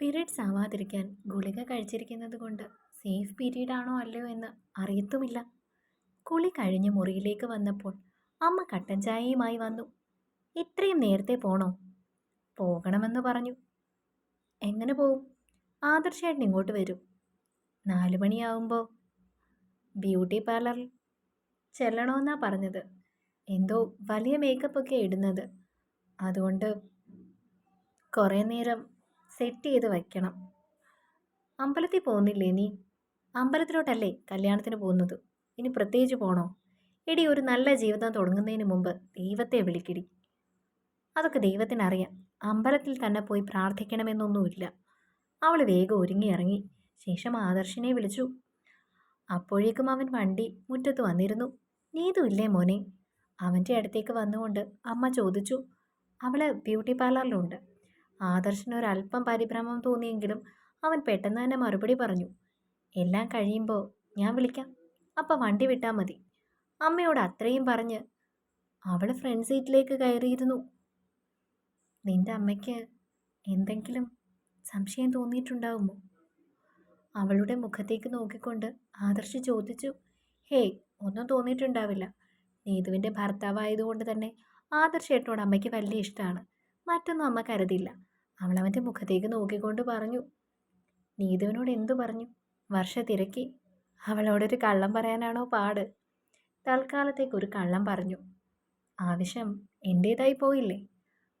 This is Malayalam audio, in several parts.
പീരീഡ്സ് ആവാതിരിക്കാൻ ഗുളിക കഴിച്ചിരിക്കുന്നത് കൊണ്ട് സേഫ് പീരീഡ് ആണോ അല്ലയോ എന്ന് അറിയത്തുമില്ല. കുളി കഴിഞ്ഞ് മുറിയിലേക്ക് വന്നപ്പോൾ അമ്മ കട്ടൻ ചായയുമായി വന്നു. ഇത്രയും നേരത്തെ പോണോ? പോകണമെന്ന് പറഞ്ഞു. എങ്ങനെ പോവും? ആദർശേട്ടൻ ഇങ്ങോട്ട് വരും. നാലു മണിയാവുമ്പോൾ ബ്യൂട്ടി പാർലറിൽ ചെല്ലണമെന്നാ പറഞ്ഞത്. എന്തോ വലിയ മേക്കപ്പൊക്കെ ഇടുന്നത്. അതുകൊണ്ട് കുറേ നേരം സെറ്റ് ചെയ്ത് വയ്ക്കണം. അമ്പലത്തിൽ പോകുന്നില്ലേ നീ? അമ്പലത്തിലോട്ടല്ലേ കല്യാണത്തിന് പോകുന്നത്? ഇനി പ്രത്യേകിച്ച് പോണോ? എടി ഒരു നല്ല ജീവിതം തുടങ്ങുന്നതിന് മുമ്പ് ദൈവത്തെ വിളിക്കിടി. അതൊക്കെ ദൈവത്തിനറിയാം. അമ്പലത്തിൽ തന്നെ പോയി പ്രാർത്ഥിക്കണമെന്നൊന്നുമില്ല. അവൾ വേഗം ഒരുങ്ങി ഇറങ്ങി. ശേഷം ആദർശിനെ വിളിച്ചു. അപ്പോഴേക്കും അവൻ വണ്ടി മുറ്റത്ത് വന്നിരുന്നു. നീതു ഇല്ലേ മോനെ? അവന്റെ അടുത്തേക്ക് വന്നുകൊണ്ട് അമ്മ ചോദിച്ചു. അവൾ ബ്യൂട്ടി പാർലറിലുണ്ട്. ആദർശിന് ഒരല്പം പരിഭ്രമം തോന്നിയെങ്കിലും അവൻ പെട്ടെന്ന് തന്നെ മറുപടി പറഞ്ഞു എല്ലാം കഴിയുമ്പോൾ ഞാൻ വിളിക്കാം. അപ്പം വണ്ടി വിട്ടാൽ മതി. അമ്മയോട് അത്രയും പറഞ്ഞ് അവൾ ഫ്രണ്ട് സീറ്റിലേക്ക് കയറിയിരുന്നു. നിന്റെ അമ്മയ്ക്ക് എന്തെങ്കിലും സംശയം തോന്നിയിട്ടുണ്ടാവുമോ? അവളുടെ മുഖത്തേക്ക് നോക്കിക്കൊണ്ട് ആദർശ് ചോദിച്ചു ഹേയ് ഒന്നും തോന്നിയിട്ടുണ്ടാവില്ല. നീതുവിന്റെ ഭർത്താവായതുകൊണ്ട് തന്നെ ആദർശേട്ടനോട് അമ്മയ്ക്ക് വലിയ ഇഷ്ടമാണ് മറ്റൊന്നും അമ്മ കരുതില്ല. അവൾ അവന്റെ മുഖത്തേക്ക് നോക്കിക്കൊണ്ട് പറഞ്ഞു നീതുവിനോട് എന്തു പറഞ്ഞു? വർഷ തിരക്കി. അവളോടൊരു കള്ളം പറയാനാണോ പാട്? തൽക്കാലത്തേക്ക് ഒരു കള്ളം പറഞ്ഞു ആവശ്യം എന്റേതായി പോയില്ലേ?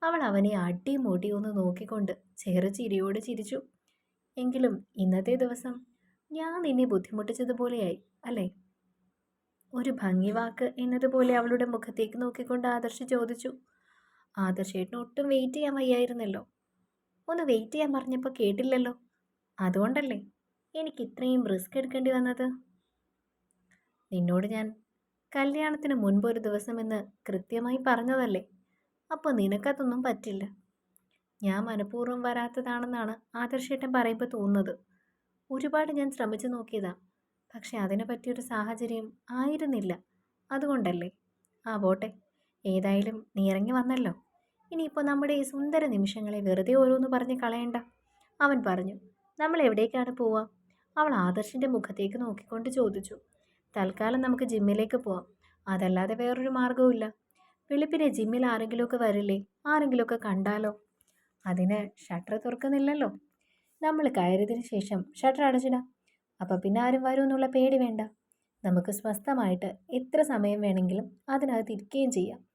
അവൾ അവനെ അടി മൂട്ടിയും ഒന്ന് നോക്കിക്കൊണ്ട് ചെറു ചിരിയോട് ചിരിച്ചു എങ്കിലും ഇന്നത്തെ ദിവസം ഞാൻ നിന്നെ ബുദ്ധിമുട്ടിച്ചതുപോലെയായി അല്ലേ? ഒരു ഭംഗി വാക്ക് എന്നതുപോലെ അവളുടെ മുഖത്തേക്ക് നോക്കിക്കൊണ്ട് ആദർശ് ചോദിച്ചു ആദർശേട്ടന് ഒട്ടും വെയിറ്റ് ചെയ്യാൻ വയ്യായിരുന്നല്ലോ. ഒന്ന് വെയിറ്റ് ചെയ്യാൻ പറഞ്ഞപ്പോൾ കേട്ടില്ലല്ലോ. അതുകൊണ്ടല്ലേ എനിക്ക് ഇത്രയും റിസ്ക് എടുക്കേണ്ടി വന്നത്? നിന്നോട് ഞാൻ കല്യാണത്തിന് മുൻപ് ഒരു ദിവസമെന്ന് കൃത്യമായി പറഞ്ഞതല്ലേ? അപ്പോൾ നിനക്കതൊന്നും പറ്റില്ല. ഞാൻ മനഃപൂർവം വരാത്തതാണെന്നാണ് ആദർശേട്ടൻ പറയുമ്പോൾ തോന്നുന്നത്. ഒരുപാട് ഞാൻ ശ്രമിച്ചു നോക്കിയതാ. പക്ഷെ അതിനെ പറ്റിയൊരു സാഹചര്യം ആയിരുന്നില്ല. അതുകൊണ്ടല്ലേ. ആ പോട്ടെ. ഏതായാലും നീ ഇറങ്ങി വന്നല്ലോ. ഇനിയിപ്പോൾ നമ്മുടെ ഈ സുന്ദര നിമിഷങ്ങളെ വെറുതെ ഓരോന്ന് പറഞ്ഞ് കളയണ്ട. അവൻ പറഞ്ഞു നമ്മൾ എവിടേക്കാണ് പോവാം? അവൾ ആദർശിന്റെ മുഖത്തേക്ക് നോക്കിക്കൊണ്ട് ചോദിച്ചു തൽക്കാലം നമുക്ക് ജിമ്മിലേക്ക് പോവാം. അതല്ലാതെ വേറൊരു മാർഗവുമില്ല വെളുപ്പിനെ ജിമ്മിൽ ആരെങ്കിലുമൊക്കെ വരില്ലേ? ആരെങ്കിലുമൊക്കെ കണ്ടാലോ? അതിന് ഷട്ടർ തുറക്കുന്നില്ലല്ലോ. നമ്മൾ കയറിയതിന് ശേഷം ഷട്ടർ അടച്ചിടാം. അപ്പോൾ പിന്നെ ആരും വരുമെന്നുള്ള പേടി വേണ്ട. നമുക്ക് സ്വസ്ഥമായിട്ട് എത്ര സമയം വേണമെങ്കിലും അതിനകത്ത് ഇരിക്കുകയും ചെയ്യാം.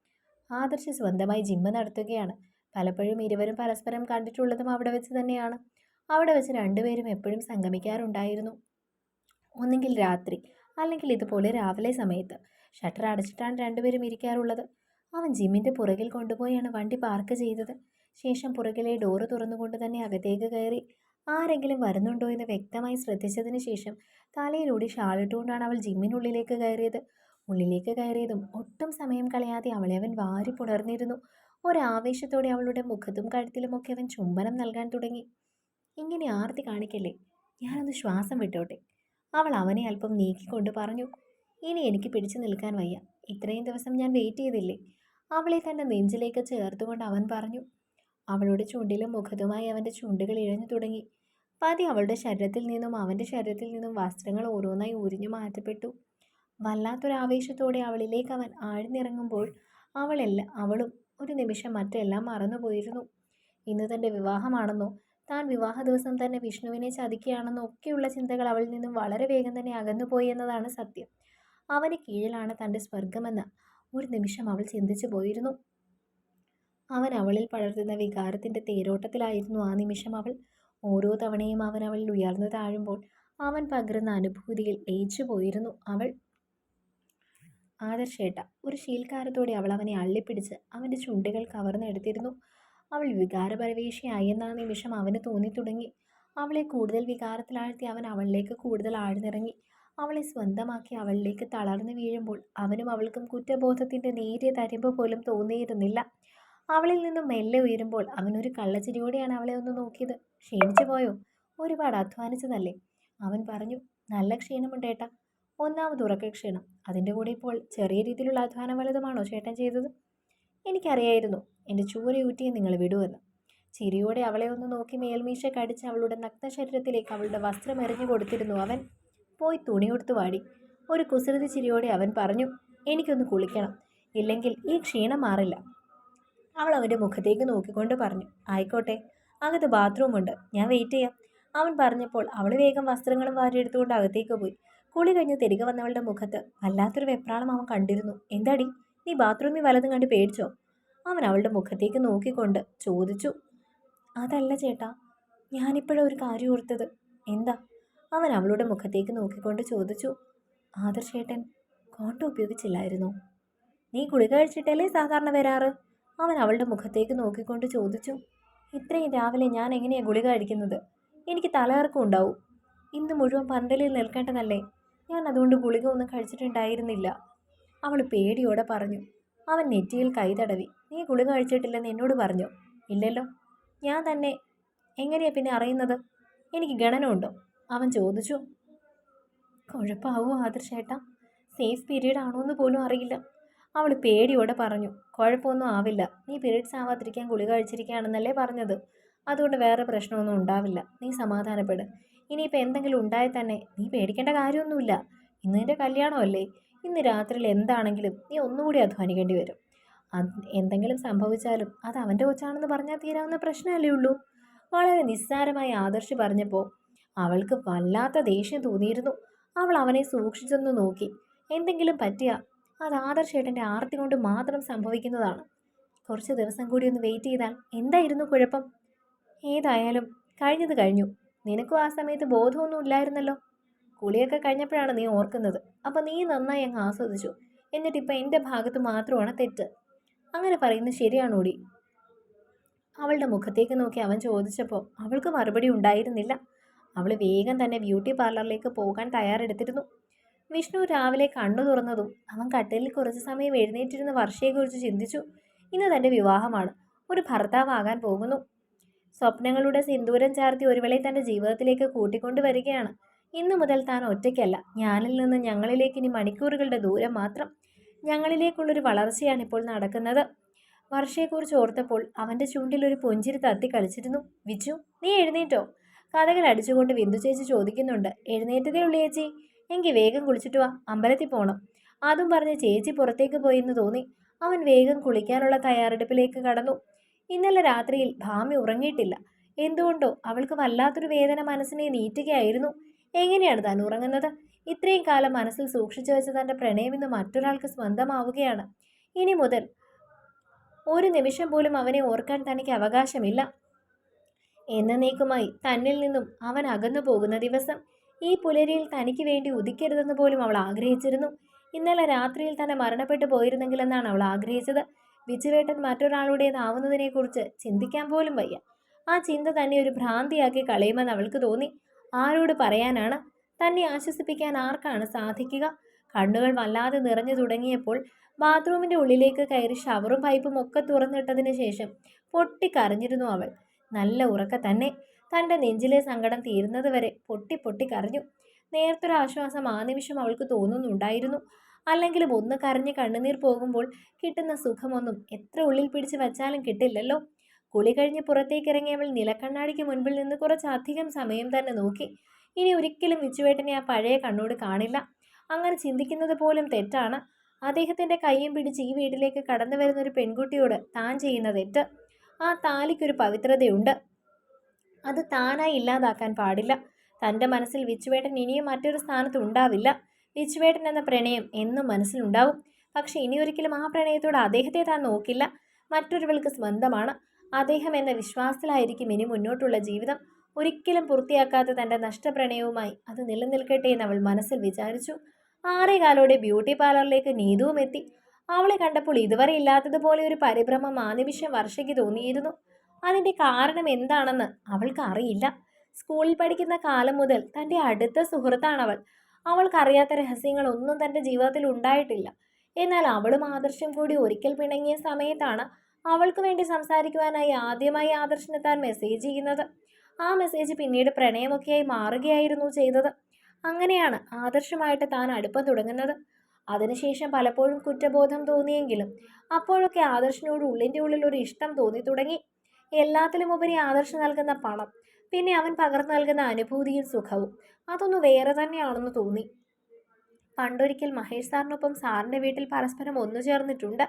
ആദർശ് സ്വന്തമായി ജിമ്മ് നടത്തുകയാണ്. പലപ്പോഴും ഇരുവരും പരസ്പരം കണ്ടിട്ടുള്ളതും അവിടെ വെച്ച് തന്നെയാണ്. അവിടെ വെച്ച് രണ്ടുപേരും എപ്പോഴും സംഗമിക്കാറുണ്ടായിരുന്നു. ഒന്നെങ്കിൽ രാത്രി അല്ലെങ്കിൽ ഇതുപോലെ രാവിലെ സമയത്ത് ഷട്ടർ അടച്ചിട്ടാണ് രണ്ടുപേരും ഇരിക്കാറുള്ളത്. അവൻ ജിമ്മിന്റെ പുറകിൽ കൊണ്ടുപോയാണ് വണ്ടി പാർക്ക് ചെയ്തത്. ശേഷം പുറകിലെ ഡോറ് തുറന്നുകൊണ്ട് തന്നെ അകത്തേക്ക് കയറി. ആരെങ്കിലും വരുന്നുണ്ടോ എന്ന് വ്യക്തമായി ശ്രദ്ധിച്ചതിന് ശേഷം തലയിലൂടി ഷാളിട്ടുകൊണ്ടാണ് അവൾ ജിമ്മിനുള്ളിലേക്ക് കയറിയത്. ഉള്ളിലേക്ക് കയറിയതും ഒട്ടും സമയം കളയാതെ അവളെ അവൻ വാരി പുണർന്നിരുന്നു. ഒരാവേശത്തോടെ അവളുടെ മുഖത്തും കഴുത്തിലുമൊക്കെ അവൻ ചുംബനം നൽകാൻ തുടങ്ങി. ഇങ്ങനെ ആർത്തി കാണിക്കല്ലേ? ഞാനൊന്ന് ശ്വാസം വിട്ടോട്ടെ. അവൾ അവനെ അല്പം നീക്കിക്കൊണ്ട് പറഞ്ഞു ഇനി എനിക്ക് പിടിച്ചു നിൽക്കാൻ വയ്യ. ഇത്രയും ദിവസം ഞാൻ വെയിറ്റ് ചെയ്തില്ലേ? അവളെ തന്റെ നെഞ്ചിലേക്ക് ചേർത്തുകൊണ്ട് അവൻ പറഞ്ഞു. അവളുടെ ചുണ്ടിലും മുഖത്തുമായി അവന്റെ ചുണ്ടുകൾ ഇഴഞ്ഞു തുടങ്ങി. പതി അവളുടെ ശരീരത്തിൽ നിന്നും അവന്റെ ശരീരത്തിൽ നിന്നും വസ്ത്രങ്ങൾ ഓരോന്നായി ഉരിഞ്ഞു മാറ്റപ്പെട്ടു. വല്ലാത്തൊരാവേശത്തോടെ അവളിലേക്ക് അവൻ ആഴ്ന്നിറങ്ങുമ്പോൾ അവളെല്ല അവളും ഒരു നിമിഷം മറ്റെല്ലാം മറന്നുപോയിരുന്നു. ഇന്ന് തന്റെ വിവാഹമാണെന്നോ താൻ വിവാഹ ദിവസം തന്നെ വിഷ്ണുവിനെ ചതിക്കുകയാണെന്നോ ഒക്കെയുള്ള ചിന്തകൾ അവളിൽ നിന്നും വളരെ വേഗം തന്നെ അകന്നുപോയി എന്നതാണ് സത്യം. അവന് കീഴിലാണ് തന്റെ സ്വർഗമെന്ന് ഒരു നിമിഷം അവൾ ചിന്തിച്ചു പോയിരുന്നു. അവൻ അവളിൽ പടർത്തുന്ന വികാരത്തിന്റെ തേരോട്ടത്തിലായിരുന്നു. ആ നിമിഷം അവൾ ഓരോ തവണയും അവൻ അവളിൽ ഉയർന്നു താഴുമ്പോൾ അവൻ പകരുന്ന അനുഭൂതിയിൽ ലയിച്ചു പോയിരുന്നു. അവൾ ആദർശേട്ട ഒരു ശീൽക്കാരത്തോടെ അവൾ അവനെ അള്ളിപ്പിടിച്ച് അവന്റെ ചുണ്ടുകൾ കവർന്നെടുത്തിരുന്നു അവൾ വികാരപരവേശിയായി എന്ന നിമിഷം അവന് തോന്നി തുടങ്ങി അവളെ കൂടുതൽ വികാരത്തിലാഴ്ത്തി അവൻ അവളിലേക്ക് കൂടുതൽ ആഴ്ന്നിറങ്ങി. അവളെ സ്വന്തമാക്കി അവളിലേക്ക് തളർന്നു വീഴുമ്പോൾ അവനും അവൾക്കും കുറ്റബോധത്തിന്റെ നേരിയ തരിമ്പ് പോലും തോന്നിയിരുന്നില്ല. അവളിൽ നിന്നും മെല്ലെ ഉയരുമ്പോൾ അവനൊരു കള്ളച്ചിരിയോടെയാണ് അവളെ ഒന്ന് നോക്കിയത്. ക്ഷീണിച്ചു പോയോ ഒരുപാട് അധ്വാനിച്ചതല്ലേ? അവൻ പറഞ്ഞു നല്ല ക്ഷീണമുണ്ട് ഏട്ടാ. ഒന്നാമത് ഉറക്ക ക്ഷീണം അതിന്റെ കൂടെ ഇപ്പോൾ ചെറിയ രീതിയിലുള്ള അധ്വാനം വലുതുമാണോ ചേട്ടൻ ചെയ്തത്? എനിക്കറിയായിരുന്നു. എന്റെ ചൂരയൂറ്റിയെ നിങ്ങൾ വിടുമെന്ന് ചിരിയോടെ അവളെ ഒന്ന് നോക്കി മേൽമീശ കടിച്ച് അവളുടെ നഗ്ന ശരീരത്തിലേക്ക് അവളുടെ വസ്ത്രം എറിഞ്ഞു കൊടുത്തിരുന്നു അവൻ. പോയി തുണി കൊടുത്തു വാടി. ഒരു കുസൃതി ചിരിയോടെ അവൻ പറഞ്ഞു എനിക്കൊന്ന് കുളിക്കണം. ഇല്ലെങ്കിൽ ഈ ക്ഷീണം മാറില്ല. അവൾ അവന്റെ മുഖത്തേക്ക് നോക്കിക്കൊണ്ട് പറഞ്ഞു ആയിക്കോട്ടെ. അകത്ത് ബാത്റൂമുണ്ട്. ഞാൻ വെയിറ്റ് ചെയ്യാം. അവൻ പറഞ്ഞപ്പോൾ അവൾ വേഗം വസ്ത്രങ്ങളും വാരിയെടുത്തുകൊണ്ട് അകത്തേക്ക് പോയി. കുളി കഴിഞ്ഞ് തിരികെ വന്നവളുടെ മുഖത്ത് വല്ലാത്തൊരു വെപ്രാളം അവൻ കണ്ടിരുന്നു. എന്താടി? നീ ബാത്റൂമിൽ വലതും കണ്ട് പേടിച്ചോ? അവൻ അവളുടെ മുഖത്തേക്ക് നോക്കിക്കൊണ്ട് ചോദിച്ചു. അതല്ല ചേട്ടാ ഞാനിപ്പോഴും ഒരു കാര്യം ഓർത്തത്. എന്താ? അവൻ അവളുടെ മുഖത്തേക്ക് നോക്കിക്കൊണ്ട് ചോദിച്ചു. ആദർശേട്ടൻ കോട്ടം ഉപയോഗിച്ചില്ലായിരുന്നു? നീ ഗുളിക കഴിച്ചിട്ടല്ലേ സാധാരണ വരാറ്? അവൻ അവളുടെ മുഖത്തേക്ക് നോക്കിക്കൊണ്ട് ചോദിച്ചു. ഇത്രയും രാവിലെ ഞാൻ എങ്ങനെയാണ് ഗുളിക കഴിക്കുന്നത്? എനിക്ക് തലകറക്കം ഉണ്ടാവും. ഇന്ന് മുഴുവൻ പന്തലിൽ നിൽക്കേണ്ടതല്ലേ? ഞാൻ അതുകൊണ്ട് ഗുളിക ഒന്നും കഴിച്ചിട്ടുണ്ടായിരുന്നില്ല. അവൾ പേടിയോടെ പറഞ്ഞു. അവൻ നെറ്റിയിൽ കൈതടവി നീ ഗുളിക കഴിച്ചിട്ടില്ലെന്ന് എന്നോട് പറഞ്ഞു? ഇല്ലല്ലോ. ഞാൻ തന്നെ. എങ്ങനെയാ പിന്നെ അറിയുന്നത്? എനിക്ക് ഗണനമുണ്ടോ? അവൻ ചോദിച്ചു. കുഴപ്പമാവോ ആദർശേട്ടാ? സേഫ് പീരീഡ് ആണോ എന്ന് പോലും അറിയില്ല. അവൾ പേടിയോടെ പറഞ്ഞു. കുഴപ്പമൊന്നും ആവില്ല. നീ പീരീഡ്സ് ആവാതിരിക്കാൻ ഗുളിക കഴിച്ചിരിക്കുകയാണെന്നല്ലേ പറഞ്ഞത്. അതുകൊണ്ട് വേറെ പ്രശ്നമൊന്നും ഉണ്ടാവില്ല. നീ സമാധാനപ്പെട്. ഇനിയിപ്പോൾ എന്തെങ്കിലും ഉണ്ടായാൽ തന്നെ നീ പേടിക്കേണ്ട കാര്യമൊന്നുമില്ല. ഇന്ന് നിന്റെ കല്യാണമല്ലേ? ഇന്ന് രാത്രിയിൽ എന്താണെങ്കിലും നീ ഒന്നുകൂടി അധ്വാനിക്കേണ്ടി വരും. അത് എന്തെങ്കിലും സംഭവിച്ചാലും അത് അവന്റെ കൊച്ചാണെന്ന് പറഞ്ഞാൽ തീരാവുന്ന പ്രശ്നമല്ലേ ഉള്ളൂ. വളരെ നിസ്സാരമായി ആദർശ് പറഞ്ഞപ്പോൾ അവൾക്ക് വല്ലാത്ത ദേഷ്യം തോന്നിയിരുന്നു. അവൾ അവനെ സൂക്ഷിച്ചൊന്ന് നോക്കി. എന്തെങ്കിലും പറ്റിയ അത് ആദർശേട്ടന്റെ ആർത്തി കൊണ്ട് മാത്രം സംഭവിക്കുന്നതാണ്. കുറച്ച് ദിവസം കൂടി ഒന്ന് വെയിറ്റ് ചെയ്താൽ എന്തായിരുന്നു കുഴപ്പം? ഏതായാലും കഴിഞ്ഞത് കഴിഞ്ഞു. നിനക്കും ആ സമയത്ത് ബോധമൊന്നും ഇല്ലായിരുന്നല്ലോ? കുളിയൊക്കെ കഴിഞ്ഞപ്പോഴാണ് നീ ഓർക്കുന്നത്. അപ്പം നീ നന്നായി അങ്ങ് ആസ്വദിച്ചു. എന്നിട്ടിപ്പോൾ എന്റെ ഭാഗത്ത് മാത്രമാണ് തെറ്റ്. അങ്ങനെ പറയുന്നത് ശരിയാണോടി? അവളുടെ മുഖത്തേക്ക് നോക്കി അവൻ ചോദിച്ചപ്പോൾ അവൾക്ക് മറുപടി ഉണ്ടായിരുന്നില്ല. അവൾ വേഗം തന്നെ ബ്യൂട്ടി പാർലറിലേക്ക് പോകാൻ തയ്യാറെടുത്തിരുന്നു. വിഷ്ണു രാവിലെ കണ്ണു തുറന്നതും അവൻ കട്ടലിൽ കുറച്ച് സമയം എഴുന്നേറ്റിരുന്ന വർഷയെക്കുറിച്ച് ചിന്തിച്ചു. ഇന്ന് തന്റെ വിവാഹമാണ്. ഒരു ഭർത്താവാകാൻ പോകുന്നു. സ്വപ്നങ്ങളുടെ സിന്ദൂരം ചാർത്തി ഒരുവളെ തന്റെ ജീവിതത്തിലേക്ക് കൂട്ടിക്കൊണ്ടുവരികയാണ് ഇന്നു മുതൽ താൻ ഒറ്റയ്ക്കല്ല. ഞാനിൽ നിന്ന് ഞങ്ങളിലേക്ക് ഇനി മണിക്കൂറുകളുടെ ദൂരം മാത്രം. ഞങ്ങളിലേക്കുള്ളൊരു വളർച്ചയാണ് ഇപ്പോൾ നടക്കുന്നത്. വർഷയെക്കുറിച്ച് ഓർത്തപ്പോൾ അവന്റെ ചൂണ്ടിൽ ഒരു പുഞ്ചിരി തത്തി കളിച്ചിരുന്നു. വിജു നീ എഴുന്നേറ്റോ കഥകൾ അടിച്ചുകൊണ്ട് ബിന്ദു ചേച്ചി ചോദിക്കുന്നുണ്ട്. എഴുന്നേറ്റതേ ഉള്ളു ചേച്ചി. എങ്കിൽ വേഗം കുളിച്ചിട്ട് വാ. അമ്പലത്തിൽ പോകണം അതും പറഞ്ഞ് ചേച്ചി പുറത്തേക്ക് പോയെന്ന് തോന്നി. അവൻ വേഗം കുളിക്കാനുള്ള തയ്യാറെടുപ്പിലേക്ക് കടന്നു. ഇന്നലെ രാത്രിയിൽ ഭാമി ഉറങ്ങിയിട്ടില്ല. എന്തുകൊണ്ടോ അവൾക്ക് വല്ലാത്തൊരു വേദന മനസ്സിനെ നീറ്റുകയായിരുന്നു. എങ്ങനെയാണ് താൻ ഉറങ്ങുന്നത്? ഇത്രയും കാലം മനസ്സിൽ സൂക്ഷിച്ചു വെച്ച തന്റെ പ്രണയം ഇന്ന് മറ്റൊരാൾക്ക് സ്വന്തമാവുകയാണ്. ഇനി മുതൽ ഒരു നിമിഷം പോലും അവനെ ഓർക്കാൻ തനിക്ക് അവകാശമില്ല. എന്നേക്കുമായി തന്നിൽ നിന്നും അവൻ അകന്നു പോകുന്ന ദിവസം ഈ പുലരിയിൽ തനിക്ക് വേണ്ടി ഉദിക്കരുതെന്ന് പോലും അവൾ ആഗ്രഹിച്ചിരുന്നു. ഇന്നലെ രാത്രിയിൽ തന്നെ മരണപ്പെട്ടു പോയിരുന്നെങ്കിലെന്നാണ് അവൾ ആഗ്രഹിച്ചത്. വിച്ചുവേട്ടൻ മറ്റൊരാളുടേതാവുന്നതിനെക്കുറിച്ച് ചിന്തിക്കാൻ പോലും വയ്യ. ആ ചിന്ത തന്നെ ഒരു ഭ്രാന്തിയാക്കി കളയുമെന്ന് അവൾക്ക് തോന്നി. ആരോട് പറയാനാണ്? തന്നെ ആശ്വസിപ്പിക്കാൻ ആർക്കാണ് സാധിക്കുക? കണ്ണുകൾ വല്ലാതെ നിറഞ്ഞു തുടങ്ങിയപ്പോൾ ബാത്റൂമിന്റെ ഉള്ളിലേക്ക് കയറി ഷവറും പൈപ്പും ഒക്കെ തുറന്നിട്ടതിന് ശേഷം പൊട്ടിക്കരഞ്ഞിരുന്നു അവൾ. നല്ല ഉറക്ക തന്നെ. തന്റെ നെഞ്ചിലെ സങ്കടം തീരുന്നത് വരെ പൊട്ടി പൊട്ടി കരഞ്ഞു. നേർത്തൊരാശ്വാസം ആ നിമിഷം അവൾക്ക് തോന്നുന്നുണ്ടായിരുന്നു. അല്ലെങ്കിലും ഒന്ന് കരഞ്ഞ് കണ്ണുനീർ പോകുമ്പോൾ കിട്ടുന്ന സുഖമൊന്നും എത്ര ഉള്ളിൽ പിടിച്ച് വച്ചാലും കിട്ടില്ലല്ലോ. കുളി കഴിഞ്ഞ് പുറത്തേക്ക് ഇറങ്ങിയവൾ നിലക്കണ്ണാടിക്ക് മുൻപിൽ നിന്ന് കുറച്ചധികം സമയം തന്നെ നോക്കി. ഇനി ഒരിക്കലും വിച്ചുവേട്ടനെ ആ പഴയ കണ്ണോട് കാണില്ല. അങ്ങനെ ചിന്തിക്കുന്നത് പോലും തെറ്റാണ്. അദ്ദേഹത്തിന്റെ കയ്യും പിടിച്ച് ഈ വീട്ടിലേക്ക് കടന്നു വരുന്ന ഒരു പെൺകുട്ടിയോട് താൻ ചെയ്യുന്ന തെറ്റ്. ആ താലിക്കൊരു പവിത്രതയുണ്ട്. അത് താനായി ഇല്ലാതാക്കാൻ പാടില്ല. തന്റെ മനസ്സിൽ വിച്ചുവേട്ടൻ ഇനിയും മറ്റൊരു സ്ഥാനത്ത് ഉണ്ടാവില്ല. വിച്ചുവേട്ടൻ എന്ന പ്രണയം എന്നും മനസ്സിലുണ്ടാവും. പക്ഷെ ഇനിയൊരിക്കലും ആ പ്രണയത്തോട് അദ്ദേഹത്തെ താൻ നോക്കില്ല. മറ്റൊരുവൾക്ക് സ്വന്തമാണ്. അദ്ദേഹം എന്ന വിശ്വാസത്തിലായിരിക്കും ഇനി മുന്നോട്ടുള്ള ജീവിതം. ഒരിക്കലും പൂർത്തിയാക്കാത്ത തന്റെ നഷ്ടപ്രണയവുമായി അത് നിലനിൽക്കട്ടെ എന്ന് അവൾ മനസ്സിൽ വിചാരിച്ചു. ആറേകാലോടെ ബ്യൂട്ടി പാർലറിലേക്ക് നീതുവും എത്തി. അവളെ കണ്ടപ്പോൾ ഇതുവരെ ഇല്ലാത്തതുപോലെ ഒരു പരിഭ്രമം ആ നിമിഷം വർഷയ്ക്ക് തോന്നിയിരുന്നു. അതിന്റെ കാരണം എന്താണെന്ന് അവൾക്ക് അറിയില്ല. സ്കൂളിൽ പഠിക്കുന്ന കാലം മുതൽ തന്റെ അടുത്ത സുഹൃത്താണവൾ. അവൾക്കറിയാത്ത രഹസ്യങ്ങൾ ഒന്നും തന്റെ ജീവിതത്തിൽ ഉണ്ടായിട്ടില്ല. എന്നാൽ അവളും ആദർശം കൂടി ഒരിക്കൽ പിണങ്ങിയ സമയത്താണ് അവൾക്ക് വേണ്ടി സംസാരിക്കുവാനായി ആദ്യമായി ആദർശിന് താൻ മെസ്സേജ് ചെയ്യുന്നത്. ആ മെസ്സേജ് പിന്നീട് പ്രണയമൊക്കെയായി മാറുകയായിരുന്നു ചെയ്തത്. അങ്ങനെയാണ് ആദർശമായിട്ട് താൻ അടുപ്പം തുടങ്ങുന്നത്. അതിനുശേഷം പലപ്പോഴും കുറ്റബോധം തോന്നിയെങ്കിലും അപ്പോഴൊക്കെ ആദർശിനോട് ഉള്ളിന്റെ ഉള്ളിൽ ഒരു ഇഷ്ടം തോന്നി തുടങ്ങി. എല്ലാത്തിലും ഉപരി ആദർശം നൽകുന്ന പണം പിന്നെ അവൻ പകർന്നു നൽകുന്ന അനുഭൂതിയും സുഖവും. അതൊന്ന് വേറെ തന്നെയാണെന്ന് തോന്നി. പണ്ടൊരിക്കൽ മഹേഷ് സാറിനൊപ്പം സാറിന്റെ വീട്ടിൽ പരസ്പരം ഒന്നു ചേർന്നിട്ടുണ്ട്.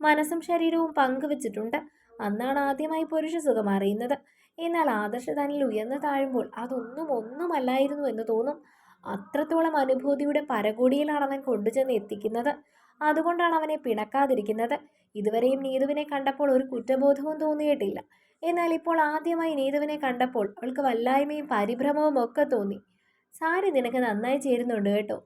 മനസ്സും ശരീരവും പങ്കുവച്ചിട്ടുണ്ട്. അന്നാണ് ആദ്യമായി പുരുഷ സുഖം അറിയുന്നത്. എന്നാൽ ആദർശ തന്നിൽ ഉയർന്നു താഴുമ്പോൾ അതൊന്നും ഒന്നുമല്ലായിരുന്നു എന്ന് തോന്നും. അത്രത്തോളം അനുഭൂതിയുടെ പരകോടിയിലാണ് അവൻ കൊണ്ടുചെന്ന് എത്തിക്കുന്നത്. അതുകൊണ്ടാണ് അവനെ പിണക്കാതിരിക്കുന്നത്. ഇതുവരെയും നീതുവിനെ കണ്ടപ്പോൾ ഒരു കുറ്റബോധവും തോന്നിയിട്ടില്ല. എന്നാൽ ഇപ്പോൾ ആദ്യമായി നീതുവിനെ കണ്ടപ്പോൾ അവൾക്ക് വല്ലായ്മയും പരിഭ്രമവും ഒക്കെ തോന്നി. സാരി നിനക്ക് നന്നായി ചേരുന്നുണ്ട് കേട്ടോ.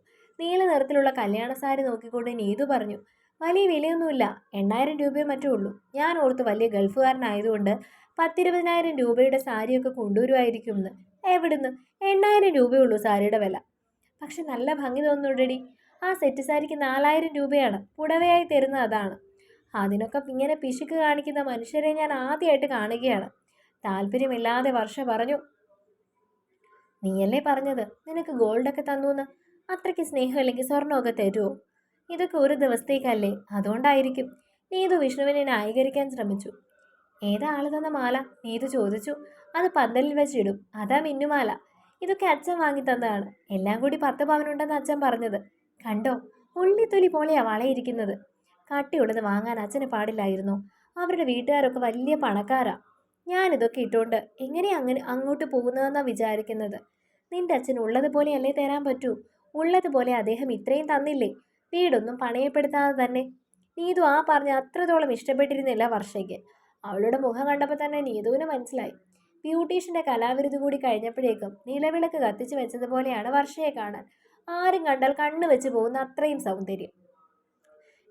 നീല നിറത്തിലുള്ള കല്യാണ സാരി നോക്കിക്കൊണ്ട് നീതു പറഞ്ഞു വലിയ വിലയൊന്നുമില്ല. എണ്ണായിരം രൂപയോ മറ്റോ ഉള്ളൂ ഞാൻ ഓർത്ത് വലിയ ഗൾഫുകാരനായതുകൊണ്ട് പത്തിരുപതിനായിരം രൂപയുടെ സാരിയൊക്കെ കൊണ്ടുവരുമായിരിക്കും എന്ന് എവിടുന്ന്? എണ്ണായിരം രൂപയുള്ളൂ സാരിയുടെ വില. പക്ഷെ നല്ല ഭംഗി തോന്നുന്നുണ്ടടി. ആ സെറ്റ് സാരിക്ക് നാലായിരം രൂപയാണ്. പുടവയായി തരുന്ന അതാണ്. അതിനൊക്കെ ഇങ്ങനെ പിശുക്ക് കാണിക്കുന്ന മനുഷ്യരെ ഞാൻ ആദ്യമായിട്ട് കാണുകയാണ്. താല്പര്യമില്ലാതെ വർഷ പറഞ്ഞു. നീയല്ലേ പറഞ്ഞത്? നിനക്ക് ഗോൾഡൊക്കെ തന്നൂന്ന്? അത്രയ്ക്ക് സ്നേഹമില്ലെങ്കിൽ സ്വർണമൊക്കെ തരുമോ ഇതൊക്കെ ഒരു ദിവസത്തേക്കല്ലേ? അതുകൊണ്ടായിരിക്കും നീതു വിഷ്ണുവിനെ ന്യായീകരിക്കാൻ ശ്രമിച്ചു. ഏതാ ആൾ തന്ന മാല? നീതു ചോദിച്ചു. അത് പന്തലിൽ വെച്ചിടും. അതാ മിന്നുമാല. ഇതൊക്കെ അച്ഛൻ വാങ്ങി തന്നതാണ്. എല്ലാം കൂടി പത്ത് പവനുണ്ടെന്ന് അച്ഛൻ പറഞ്ഞത്. കണ്ടോ? ഉള്ളിത്തൊലി പോലെയാ വളയിരിക്കുന്നത്. കട്ടിയുള്ളത് വാങ്ങാൻ അച്ഛന് പാടില്ലായിരുന്നു. അവരുടെ വീട്ടുകാരൊക്കെ വലിയ പണക്കാരാ. ഞാനിതൊക്കെ ഇട്ടുകൊണ്ട് എങ്ങനെ അങ്ങനെ അങ്ങോട്ട് പോകുന്നതെന്നാ വിചാരിക്കുന്നത്? നിന്റെ അച്ഛൻ ഉള്ളതുപോലെയല്ലേ തരാൻ പറ്റൂ? ഉള്ളതുപോലെ അദ്ദേഹം ഇത്രയും തന്നില്ലേ? വീടൊന്നും പണയപ്പെടുത്താതെ തന്നെ. നീതു ആ പറഞ്ഞ അത്രത്തോളം ഇഷ്ടപ്പെട്ടിരുന്നില്ല വർഷയ്ക്ക്. അവളുടെ മുഖം കണ്ടപ്പോൾ തന്നെ നീതുവിന് മനസ്സിലായി. ബ്യൂട്ടീഷ്യന്റെ കലാവിരുത് കൂടി കഴിഞ്ഞപ്പോഴേക്കും നിലവിളക്ക് കത്തിച്ചു വെച്ചതുപോലെയാണ് വർഷയെ കാണാൻ. ആരും കണ്ടാൽ കണ്ണു വെച്ച് പോകുന്ന അത്രയും സൗന്ദര്യം.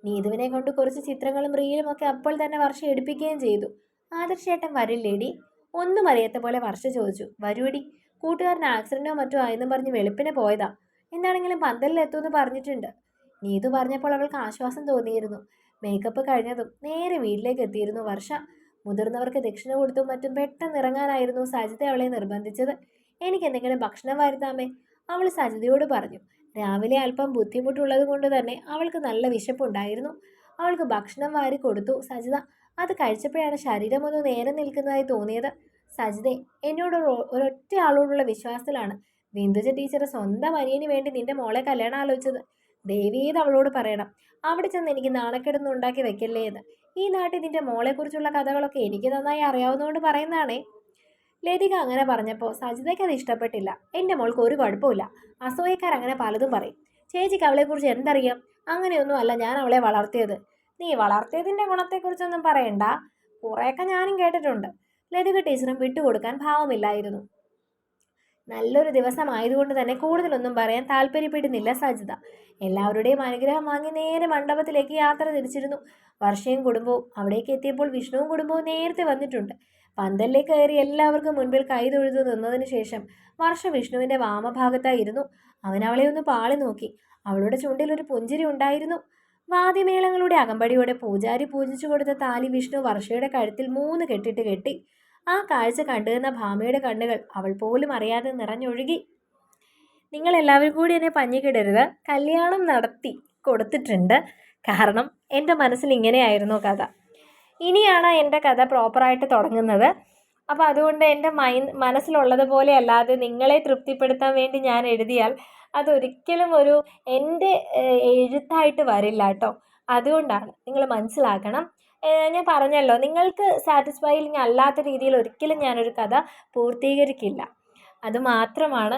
നീതുവിനെ കൊണ്ട് കുറച്ച് ചിത്രങ്ങളും റീലും ഒക്കെ അപ്പോൾ തന്നെ വർഷ എടുപ്പിക്കുകയും ചെയ്തു. ആദർശേട്ടൻ വരില്ലേടി. ഒന്നും അറിയാത്ത പോലെ വർഷ ചോദിച്ചു. വരുവടി. കൂട്ടുകാരൻ ആക്സിഡന്റോ മറ്റോ ആയെന്നും പറഞ്ഞ് വെളുപ്പിനെ പോയതാ. എന്താണെങ്കിലും പന്തലിൽ എത്തുമെന്ന് പറഞ്ഞിട്ടുണ്ട്. നീതു പറഞ്ഞപ്പോൾ അവൾക്ക് ആശ്വാസം തോന്നിയിരുന്നു. മേക്കപ്പ് കഴിഞ്ഞതും നേരെ വീട്ടിലേക്ക് എത്തിയിരുന്നു വർഷ. മുതിർന്നവർക്ക് ദക്ഷിണ കൊടുത്തും മറ്റും പെട്ടെന്ന് ഇറങ്ങാനായിരുന്നു സജിത അവളെ നിർബന്ധിച്ചത്. എനിക്ക് എന്തെങ്കിലും ഭക്ഷണം വരുത്താമേ? അവൾ സജിതയോട് പറഞ്ഞു. രാവിലെ അല്പം ബുദ്ധിമുട്ടുള്ളത് കൊണ്ട് തന്നെ അവൾക്ക് നല്ല വിശപ്പുണ്ടായിരുന്നു. അവൾക്ക് ഭക്ഷണം വാരി കൊടുത്തു. സജിത അത് കഴിച്ചപ്പോഴാണ് ശരീരം ഒന്ന് നേരെ നിൽക്കുന്നതായി തോന്നിയത്. സജിതെ എന്നോട് ഒരു- ഒരൊറ്റ ആളോടുള്ള വിശ്വാസത്തിലാണ്. ബിന്ദുജ ടീച്ചർ സ്വന്തം അനിയന് വേണ്ടി നിന്റെ മോളെ കല്യാണം ആലോചിച്ചത്. ദേവിയത് അവളോട് പറയണം. അവിടെ ചെന്ന് എനിക്ക് നാണക്കെടുന്നുണ്ടാക്കി വെക്കല്ലേ എന്ന്. ഈ നാട്ടിൽ നിന്റെ മോളെക്കുറിച്ചുള്ള കഥകളൊക്കെ എനിക്ക് നന്നായി അറിയാവുന്നതുകൊണ്ട് പറയുന്നതാണേ. ലതിക അങ്ങനെ പറഞ്ഞപ്പോൾ സജിതയ്ക്ക് അത് ഇഷ്ടപ്പെട്ടില്ല. എന്റെ മോൾക്ക് ഒരു കുഴപ്പമില്ല അസൂയക്കാർ അങ്ങനെ പലതും പറയും. ചേച്ചിക്ക് അവളെക്കുറിച്ച് എന്തറിയാം? അങ്ങനെയൊന്നും അല്ല ഞാൻ അവളെ വളർത്തിയത്. നീ വളർത്തിയതിന്റെ ഗുണത്തെക്കുറിച്ചൊന്നും പറയണ്ട. കുറേയൊക്കെ ഞാനും കേട്ടിട്ടുണ്ട്. ലതിക ടീച്ചറും വിട്ടുകൊടുക്കാൻ ഭാവമില്ലായിരുന്നു. നല്ലൊരു ദിവസമായതുകൊണ്ട് തന്നെ കൂടുതലൊന്നും പറയാൻ താല്പര്യപ്പെടുന്നില്ല സജിത. എല്ലാവരുടെയും അനുഗ്രഹം വാങ്ങി നേരെ മണ്ഡപത്തിലേക്ക് യാത്ര തിരിച്ചിരുന്നു. വർഷയും കുടുംബവും അവിടേക്ക് എത്തിയപ്പോൾ വിഷ്ണുവും കുടുംബവും നേരത്തെ വന്നിട്ടുണ്ട്. പന്തലിലേക്ക് കയറി എല്ലാവർക്കും മുൻപിൽ കൈ തൊഴുതു നിന്നതിന് ശേഷം വർഷ വിഷ്ണുവിന്റെ വാമഭാഗത്തായിരുന്നു. അവൻ അവളെ ഒന്ന് പാളി നോക്കി. അവളുടെ ചുണ്ടിൽ ഒരു പുഞ്ചിരി ഉണ്ടായിരുന്നു. വാദിമേളങ്ങളുടെ അകമ്പടിയോടെ പൂജാരി പൂജിച്ചു കൊടുത്ത താലി വിഷ്ണു വർഷയുടെ കഴുത്തിൽ മൂന്ന് കെട്ടിട്ട് കെട്ടി. ആ കാഴ്ച കണ്ടുനിന്ന ഭാമയുടെ കണ്ണുകൾ അവൾ പോലും അറിയാതെ നിറഞ്ഞൊഴുകി. നിങ്ങൾ എല്ലാവരും കൂടി എന്നെ പഞ്ഞിക്കിടരുത്. കല്യാണം നടത്തി കൊടുത്തിട്ടുണ്ട്. കാരണം എന്റെ മനസ്സിൽ ഇങ്ങനെയായിരുന്നു കഥ. ഇനിയാണ് എന്റെ കഥ പ്രോപ്പറായിട്ട് തുടങ്ങുന്നത്. അപ്പോൾ അതുകൊണ്ട് എന്റെ മൈൻ മനസ്സിലുള്ളതുപോലെ അല്ലാതെ നിങ്ങളെ തൃപ്തിപ്പെടുത്താൻ വേണ്ടി ഞാൻ എഴുതിയാൽ അതൊരിക്കലും ഒരു എന്റെ എഴുത്തായിട്ട് വരില്ല കേട്ടോ. അതുകൊണ്ടാണ് നിങ്ങൾ മനസ്സിലാക്കണം. ഞാൻ പറഞ്ഞല്ലോ നിങ്ങൾക്ക് സാറ്റിസ്ഫൈയിങ് അല്ലാത്ത രീതിയിൽ ഒരിക്കലും ഞാനൊരു കഥ പൂർത്തീകരിക്കില്ല. അത് മാത്രമാണ്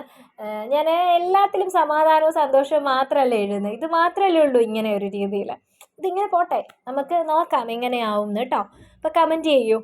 ഞാൻ എല്ലാത്തിലും സമാധാനവും സന്തോഷവും മാത്രമല്ല എഴുതുന്നത്? ഇത് മാത്രമല്ലേ ഉള്ളൂ ഇങ്ങനെ ഒരു രീതിയിൽ. ഇതിങ്ങനെ പോട്ടെ. നമുക്ക് നോക്കാം എങ്ങനെയാവും കേട്ടോ അപ്പോൾ കമന്റ് ചെയ്യൂ.